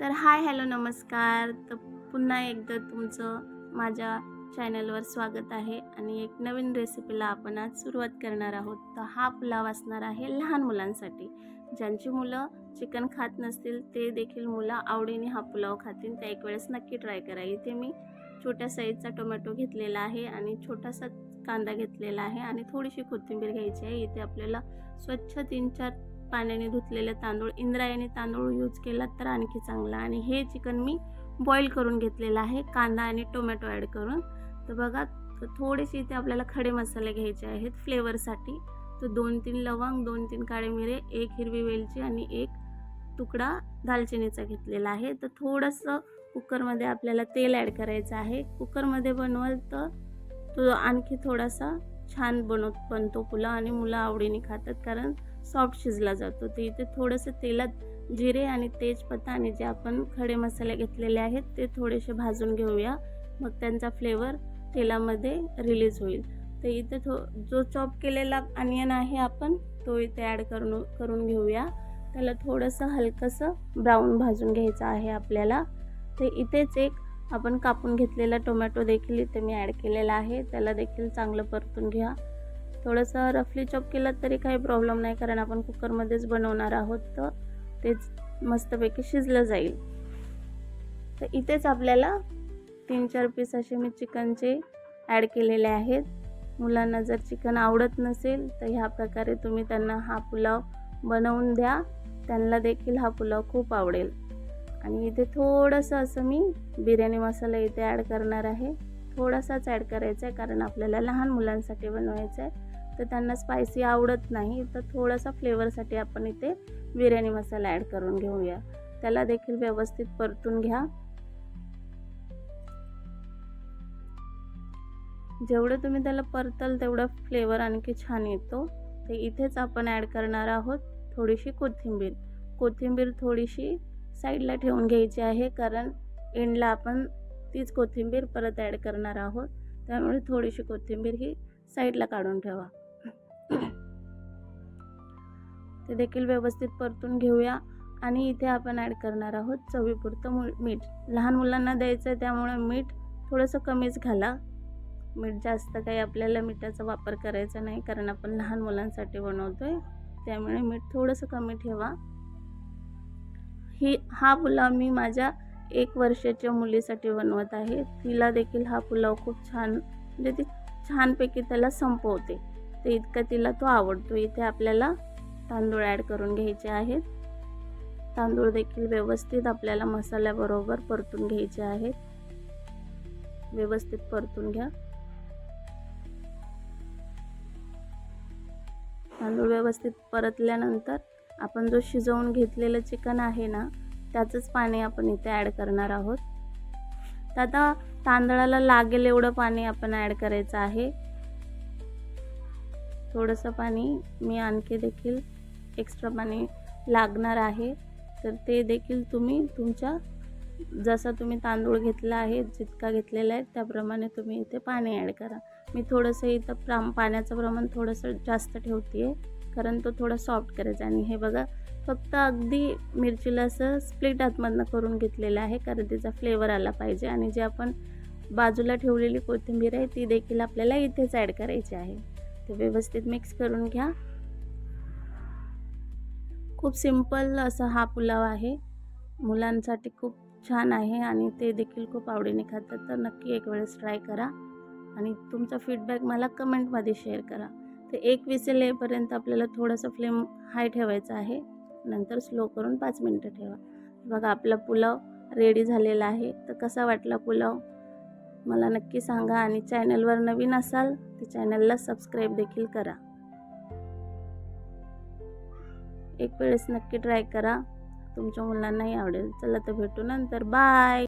तर hi hello नमस्कार. तर पुन्हा एकदा तुमचं माझ्या चॅनलवर स्वागत आहे आणि एक नवीन रेसिपीला आपण आज सुरुवात करणार आहोत. तर हा पुलाव असणार आहे लहान मुलांसाठी. ज्यांची मुलं चिकन खात नसतील ते देखील मुलं आवडीने हा पुलाव खातील. त्या एक वेळेस नक्की ट्राय करा. इथे मी छोट्या साईजचा टोमॅटो घेतलेला आहे आणि छोटासा कांदा घेतलेला आहे आणि थोडीशी कोथिंबीर घ्यायची आहे. इथे आपल्याला स्वच्छ तीन चार पाण्याने धुतलेले तांदूळ इंद्रायणी तांदूळ यूज केला तर आणखी चांगला. आणि हे चिकन मी बॉईल करून घेतलेलं आहे. कांदा आणि टोमॅटो ॲड करून. तर बघा थोडेसे इथे आपल्याला खडे मसाले घ्यायचे आहेत फ्लेवरसाठी तर दोन तीन लवंग दोन तीन काळे मिरे एक हिरवी वेलची आणि एक तुकडा दालचिनीचा घेतलेला आहे. तर थोडंसं कुकरमध्ये आपल्याला तेल ॲड करायचं आहे. कुकरमध्ये बनवाल तर तो आणखी थोडासा छान बनवत बनतो पुला आणि मुलं आवडीने खातात. कारण सॉफ्ट शिजला जातो. तर इथे थोडंसं तेलात जिरे आणि तेजपत्ता आणि जे आपण खडे मसाले घेतलेले आहेत ते थोडेसे भाजून घेऊया. मग त्यांचा फ्लेवर तेलामध्ये रिलीज होईल. तर इथे थो जो चॉप केलेला अनियन आहे आपण तो इथे ॲड करून करून घेऊया. त्याला थोडंसं हलकंसं ब्राऊन भाजून घ्यायचं आहे आपल्याला. तर इथेच एक आपण कापून घेतलेला टोमॅटो देखील इथे मी ॲड केलेला आहे. त्याला देखील चांगलं परतून घ्या. थोडंसं रफली चॉप केलात तरी काही प्रॉब्लेम नाही कारण आपण कुकरमध्येच बनवणार आहोत. तर तेच मस्तपैकी शिजलं जाईल. तर इथेच आपल्याला तीन चार पीस असे मी चिकनचे ॲड केलेले आहेत. मुलांना जर चिकन आवडत नसेल तर ह्या प्रकारे तुम्ही त्यांना हा पुलाव बनवून द्या. त्यांना देखील हा पुलाव खूप आवडेल. आणि इथे थोडंसं असं मी बिर्याणी मसाला इथे ॲड करणार आहे. थोडासाच ॲड करायचा आहे कारण आपल्याला लहान मुलांसाठी बनवायचं आहे. तर त्यांना स्पायसी आवडत नाही तर थोडासा फ्लेवरसाठी आपण इथे बिर्याणी मसाला ॲड करून घेऊया. त्याला देखील व्यवस्थित परतून घ्या. जेवढं तुम्ही त्याला परताल तेवढा फ्लेवर आणखी छान येतो. तर इथेच आपण ॲड करणार आहोत थोडीशी कोथिंबीर. कोथिंबीर थोडीशी साईडला ठेवून घ्यायची आहे कारण एंडला आपण तीच कोथिंबीर परत ॲड करणार आहोत. त्यामुळे थोडीशी कोथिंबीर ही साईडला काढून ठेवा. ते देखील व्यवस्थित परतून घेऊया आणि इथे आपण ॲड करणार आहोत चवीपुरतं मु मीठ. लहान मुलांना द्यायचं आहे त्यामुळे मीठ थोडंसं कमीच घाला. मीठ जास्त काही आपल्याला मिठाचा वापर करायचा नाही कारण आपण लहान मुलांसाठी बनवतो आहे त्यामुळे मीठ थोडंसं कमी ठेवा. ही हा पुलाव मी माझ्या एक वर्षाच्या मुलीसाठी बनवत आहे. तिला देखील हा पुलाव खूप छान म्हणजे ती छानपैकी त्याला संपवते. ते इतका तिला तो आवडतो. इथे आपल्याला तांदूळ ॲड करून घ्यायचे आहेत. तांदूळ देखील व्यवस्थित आपल्याला मसाल्याबरोबर परतून घ्यायचे आहेत. व्यवस्थित परतून घ्या. तांदूळ व्यवस्थित परतल्यानंतर आपण जो शिजवून घेतलेलं चिकन आहे ना त्याचंच पाणी आपण इथे ॲड करणार आहोत. तर आता तांदळाला लागेल एवढं पाणी आपण ॲड करायचं आहे. थोडंसं पाणी मी आणखी देखील एक्स्ट्रा पाणी लागणार आहे. तर ते देखील तुम्ही तुमच्या जसा तुम्ही तांदूळ घेतला आहे जितका घेतलेला आहे त्याप्रमाणे तुम्ही इथे पाणी ॲड करा. मी थोडंसं इथं प्राम पाण्याचं प्रमाण थोडंसं जास्त ठेवते आहे कारण तो थोडा सॉफ्ट करायचा. आणि हे बघा फक्त अगदी मिरचीला असं स्प्लिट आतमधनं करून घेतलेलं आहे कारण त्याचा फ्लेवर आला पाहिजे. आणि जे आपण बाजूला ठेवलेली कोथिंबीर आहे ती देखील आपल्याला इथेच ॲड करायची आहे. ते व्यवस्थित मिक्स करून घ्या. खूप सिंपल असा हा पुलाव आहे. मुलांसाठी खूप छान आहे आणि ते देखील खूप आवडीने खातात. तर नक्की एक वेळेस ट्राय करा आणि तुमचा फीडबॅक मला कमेंटमध्ये शेअर करा. तर एक विसेल येईपर्यंत आपल्याला थोडंसं फ्लेम हाय ठेवायचा आहे. नंतर स्लो करून पाच मिनटं ठेवा. बघा आपला पुलाव रेडी झालेला आहे. तर कसा वाटला पुलाव? मला नक्की सांगा आणि चॅनलवर नवीन असाल तर चॅनलला सबस्क्राईब देखील करा. एक वेळेस नक्की ट्राय करा. तुमच्या मुलांनाही आवडेल. चला तर भेटू नंतर. बाय